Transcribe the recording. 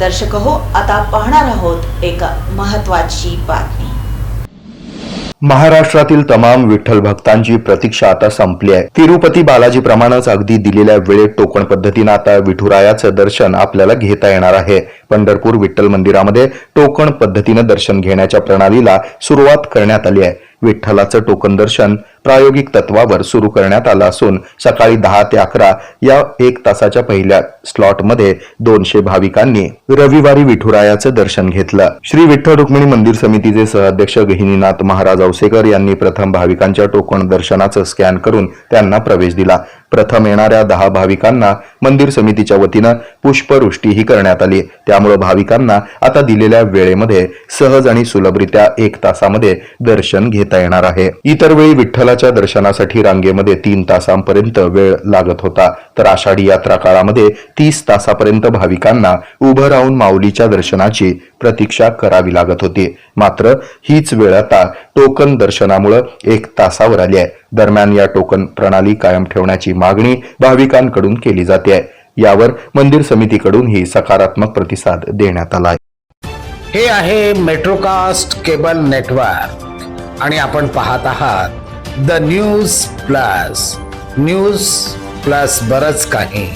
दर्शक हो आता पाहणार आहोत एक महत्वाची बातमी. महाराष्ट्रातील तमाम विठ्ठल भक्तांची प्रतीक्षा आता संपली आहे. तिरुपती बालाजी प्रमाणेच अगदी दिलेल्या वेळेत टोकण पद्धतीनं आता विठुरायाचं दर्शन आपल्याला घेता येणार आहे. पंढरपूर विठ्ठल मंदिरामध्ये टोकण पद्धतीनं दर्शन घेण्याच्या प्रणालीला सुरुवात करण्यात आली आहे. विठ्ठलाचं टोकन दर्शन प्रायोगिक तत्वावर सुरू करण्यात आलं असून सकाळी दहा ते अकरा या एक तासाच्या पहिल्या स्लॉटमध्ये दोनशे भाविकांनी रविवारी विठुरायाचं दर्शन घेतलं. श्री विठ्ठल रुक्मिणी मंदिर समितीचे सहअध्यक्ष गहिनीनाथ महाराज औसेकर यांनी प्रथम भाविकांच्या टोकन दर्शनाचं स्कॅन करून त्यांना प्रवेश दिला. प्रथम येणाऱ्या दहा भाविकांना मंदिर समितीच्या वतीनं पुष्पवृष्टीही करण्यात आली. त्यामुळे भाविकांना आता दिलेल्या वेळेमध्ये सहज आणि सुलभरित्या एक तासामध्ये दर्शन घेता येणार आहे. इतर वेळी विठ्ठलाच्या दर्शनासाठी रांगेमध्ये तीन तासांपर्यंत वेळ लागत होता. तर आषाढी यात्रा काळामध्ये तीस तासापर्यंत भाविकांना उभं राहून माऊलीच्या दर्शनाची प्रतीक्षा करावी लागत होती. मात्र हीच वेळ आता टोकन दर्शनामुळे एक तासावर आली आहे. दरम्यान या टोकन प्रणाली कायम ठेवण्याची मागणी भाविकांकडून केली जाते. आहे यावर मंदिर समितीकडूनही सकारात्मक प्रतिसाद देण्यात आला आहे. हे आहे मेट्रोकास्ट केबल नेटवर्क आणि आपण पाहत आहात the news plus news plus बरच काही.